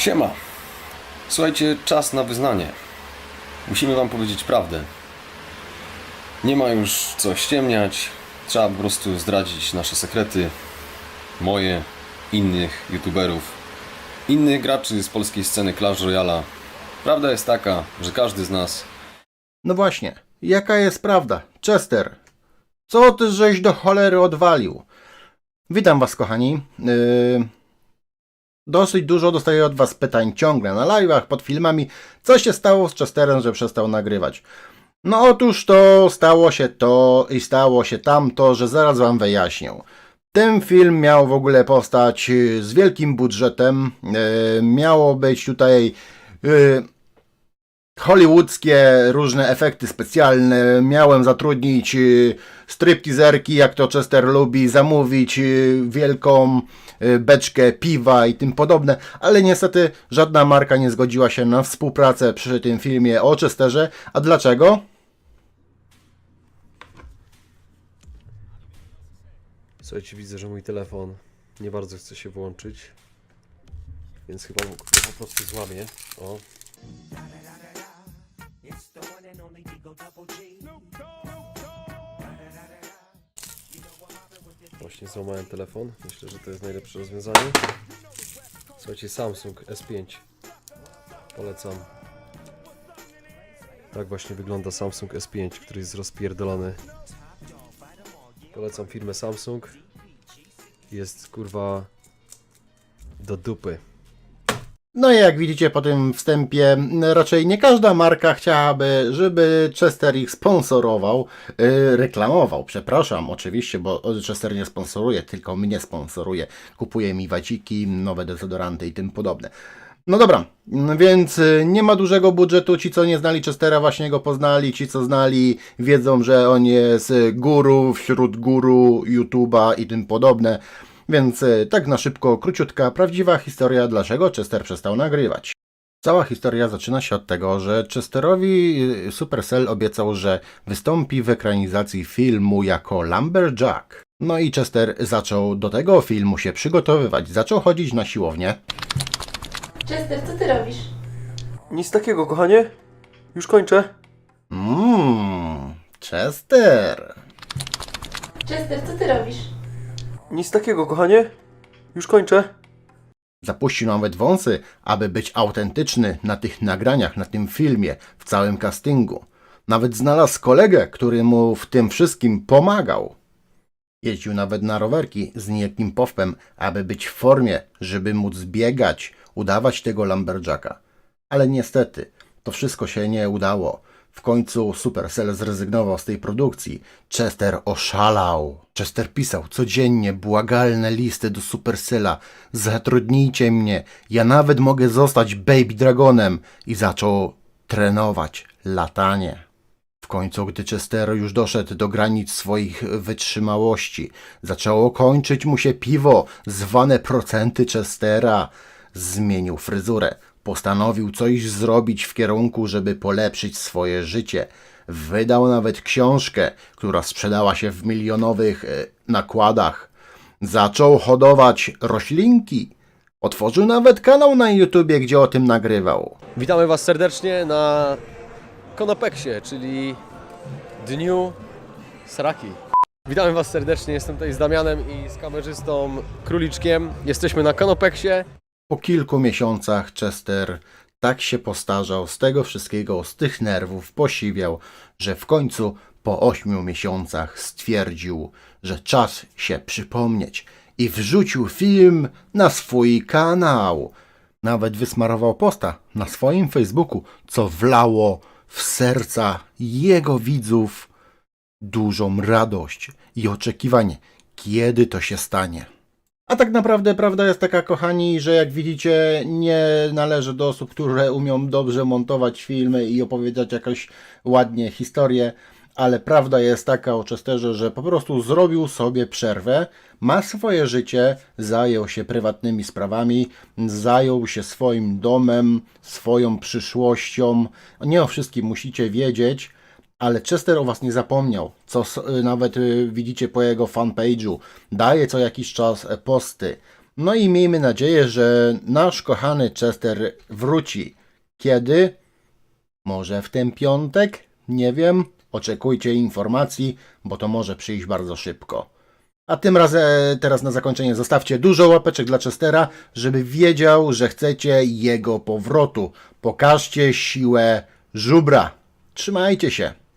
Siema. Słuchajcie, czas na wyznanie. Musimy wam powiedzieć prawdę. Nie ma już co ściemniać. Trzeba po prostu zdradzić nasze sekrety. Moje, innych youtuberów, innych graczy z polskiej sceny Clash Royala. Prawda jest taka, że każdy z nas No właśnie, jaka jest prawda? Chester, co ty żeś do cholery odwalił? Witam was, kochani. Yy... Dosyć dużo dostaję od was pytań ciągle na live'ach, pod filmami. Co się stało z Chesterem, że przestał nagrywać? No otóż to stało się to i stało się tamto, że zaraz wam wyjaśnię. Ten film miał w ogóle powstać yy, z wielkim budżetem. Yy, miało być tutaj yy, hollywoodzkie różne efekty specjalne. Miałem zatrudnić y, stripteaserki, jak to Chester lubi, zamówić y, wielką y, beczkę piwa i tym podobne, ale niestety żadna marka nie zgodziła się na współpracę przy tym filmie o Chesterze. A dlaczego? Słuchajcie, widzę, że mój telefon nie bardzo chce się włączyć. Więc chyba po prostu złamię. O. Właśnie złamałem telefon. Myślę, że to jest najlepsze rozwiązanie. Słuchajcie, Samsung S5. Polecam. Tak właśnie wygląda Samsung S5, który jest rozpierdolony. Polecam firmę Samsung. Jest kurwa do dupy. No i jak widzicie po tym wstępie, raczej nie każda marka chciałaby, żeby Chester ich sponsorował, yy, reklamował, przepraszam, oczywiście, bo Chester nie sponsoruje, tylko mnie sponsoruje. Kupuje mi wadziki, nowe dezodoranty i tym podobne. No dobra, więc y, nie ma dużego budżetu. Ci, co nie znali Chestera, właśnie go poznali. Ci, co znali, wiedzą, że on jest y, guru wśród guru YouTube'a i tym podobne. Więc y, tak na szybko, króciutka, prawdziwa historia, dlaczego Chester przestał nagrywać. Cała historia zaczyna się od tego, że Chesterowi y, Supercell obiecał, że wystąpi w ekranizacji filmu jako Lumberjack. No i Chester zaczął do tego filmu się przygotowywać. Zaczął chodzić na siłownię. Chester, co ty robisz? Nic takiego, kochanie. Już kończę. Mmm, Chester. Chester, co ty robisz? Nic takiego, kochanie. Już kończę. Zapuścił nawet wąsy, aby być autentyczny na tych nagraniach, na tym filmie, w całym castingu. Nawet znalazł kolegę, który mu w tym wszystkim pomagał. Jeździł nawet na rowerki z niejakim powpem, aby być w formie, żeby móc biegać, udawać tego lumberjacka. Ale niestety, to wszystko się nie udało. W końcu Supercell zrezygnował z tej produkcji. Chester oszalał. Chester pisał codziennie błagalne listy do Supercella. Zatrudnijcie mnie, ja nawet mogę zostać Baby Dragonem. I zaczął trenować latanie. W końcu, gdy Chester już doszedł do granic swoich wytrzymałości, zaczęło kończyć mu się piwo, zwane procenty Chestera. Zmienił fryzurę, postanowił coś zrobić w kierunku, żeby polepszyć swoje życie. Wydał nawet książkę, która sprzedała się w milionowych e, nakładach. Zaczął hodować roślinki. Otworzył nawet kanał na YouTubie, gdzie o tym nagrywał. Witamy Was serdecznie na Konopeksie, czyli Dniu Sraki. Witamy Was serdecznie, jestem tutaj z Damianem i z kamerzystą Króliczkiem. Jesteśmy na Konopeksie. Po kilku miesiącach Chester tak się postarzał z tego wszystkiego, z tych nerwów, posiwiał, że w końcu po ośmiu miesiącach stwierdził, że czas się przypomnieć i wrzucił film na swój kanał. Nawet wysmarował posta na swoim Facebooku, co wlało w serca jego widzów dużą radość i oczekiwanie, kiedy to się stanie. A tak naprawdę prawda jest taka, kochani, że jak widzicie, nie należy do osób, które umią dobrze montować filmy i opowiadać jakoś ładnie historię, ale prawda jest taka o Chesterze, że po prostu zrobił sobie przerwę, ma swoje życie, zajął się prywatnymi sprawami, zajął się swoim domem, swoją przyszłością. Nie o wszystkim musicie wiedzieć, ale Chester o was nie zapomniał, co y, nawet y, widzicie po jego fanpage'u. Daje co jakiś czas e, posty. No i miejmy nadzieję, że nasz kochany Chester wróci. Kiedy? Może w ten piątek? Nie wiem. Oczekujcie informacji, bo to może przyjść bardzo szybko. A tym razem, teraz na zakończenie, zostawcie dużo łapeczek dla Chestera, żeby wiedział, że chcecie jego powrotu. Pokażcie siłę żubra. Trzymajcie się.